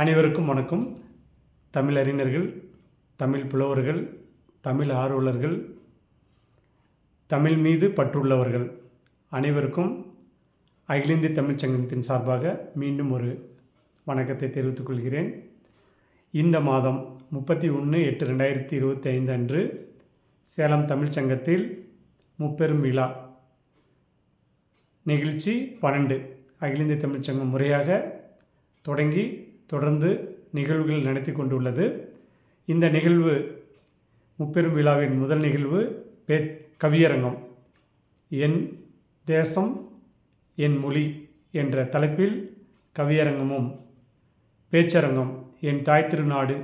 அனைவருக்கும் வணக்கம். தமிழ் அறிஞர்கள் தமிழ் புலவர்கள் தமிழ் ஆர்வலர்கள் தமிழ் மீது பற்றுள்ளவர்கள் அனைவருக்கும் அகில இந்திய தமிழ்ச் சங்கத்தின் சார்பாக மீண்டும் ஒரு வணக்கத்தை தெரிவித்துக் கொள்கிறேன். இந்த மாதம் முப்பத்தி ஒன்று எட்டு ரெண்டாயிரத்தி இருபத்தி ஐந்து அன்று சேலம் தமிழ்ச் சங்கத்தில் முப்பெரும் விழா நிகழ்ச்சி பன்னெண்டு அகில இந்திய தமிழ்ச்சங்கம் முறையாக தொடங்கி தொடர்ந்து நிகழ்வுகள் நடத்தி கொண்டுள்ளது. இந்த நிகழ்வு முப்பெரும் விழாவின் முதல் நிகழ்வு பே கவியரங்கம். என் தேசம் என் மொழி என்ற தலைப்பில் கவியரங்கமும் பேச்சரங்கம் என் தாய் திருநாடு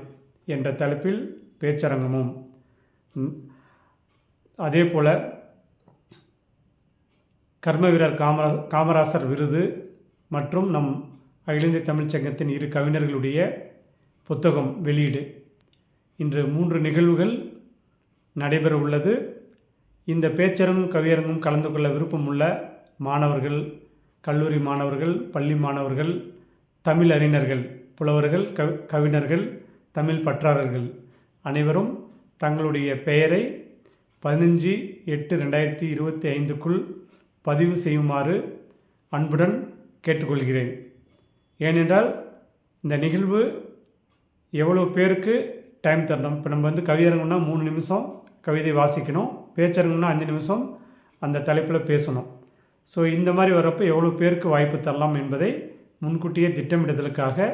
என்ற தலைப்பில் பேச்சரங்கமும். அதே போல் கர்ம வீரர் காமரா காமராசர் விருது மற்றும் நம் அகில இந்திய தமிழ்ச் சங்கத்தின் இரு கவிஞர்களுடைய புத்தகம் வெளியீடு. இன்று மூன்று நிகழ்வுகள் நடைபெற உள்ளது. இந்த பேச்சரங்கும் கவியரங்கும் கலந்து கொள்ள விருப்பமுள்ள மாணவர்கள் கல்லூரி மாணவர்கள் பள்ளி மாணவர்கள் தமிழ் அறிஞர்கள் புலவர்கள் கவி கவிஞர்கள் தமிழ் பற்றாளர்கள் அனைவரும் தங்களுடைய பெயரை பதினஞ்சு எட்டு ரெண்டாயிரத்தி இருபத்தி ஐந்துக்குள் பதிவு செய்யுமாறு அன்புடன் கேட்டுக்கொள்கிறேன். ஏனென்றால் இந்த நிகழ்வு எவ்வளோ பேருக்கு டைம் தரணும்? இப்போ நம்ம வந்து கவியரங்கம்னா மூணு நிமிஷம் கவிதை வாசிக்கணும். பேச்சரங்கம்னா அஞ்சு நிமிஷம் அந்த தலைப்பில் பேசணும். ஸோ இந்த மாதிரி வரப்போ எவ்வளோ பேருக்கு வாய்ப்பு தரலாம் என்பதை முன்கூட்டியே திட்டமிடுதலுக்காக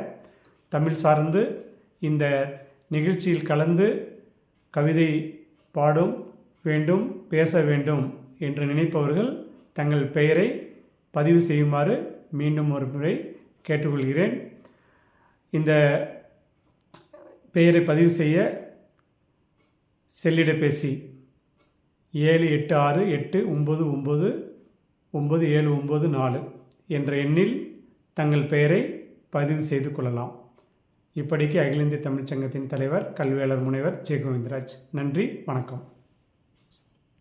தமிழ் சார்ந்து இந்த நிகழ்ச்சியில் கலந்து கவிதை பாடும் வேண்டும் பேச வேண்டும் என்று நினைப்பவர்கள் தங்கள் பெயரை பதிவு செய்யுமாறு மீண்டும் ஒரு முறை கேட்டுக்கொள்கிறேன். இந்த பெயரை பதிவு செய்ய செல்லிடப்பேசி ஏழு எட்டு ஆறு எட்டு ஒம்பது ஒம்பது ஒம்பது ஏழு ஒம்பது நாலு என்ற எண்ணில் தங்கள் பெயரை பதிவு செய்து கொள்ளலாம். இப்படிக்கு அகில இந்திய தமிழ்ச்சங்கத்தின் தலைவர் கல்வியாளர் முனைவர் ஜெயகோவிந்தராஜ் நன்றி வணக்கம்.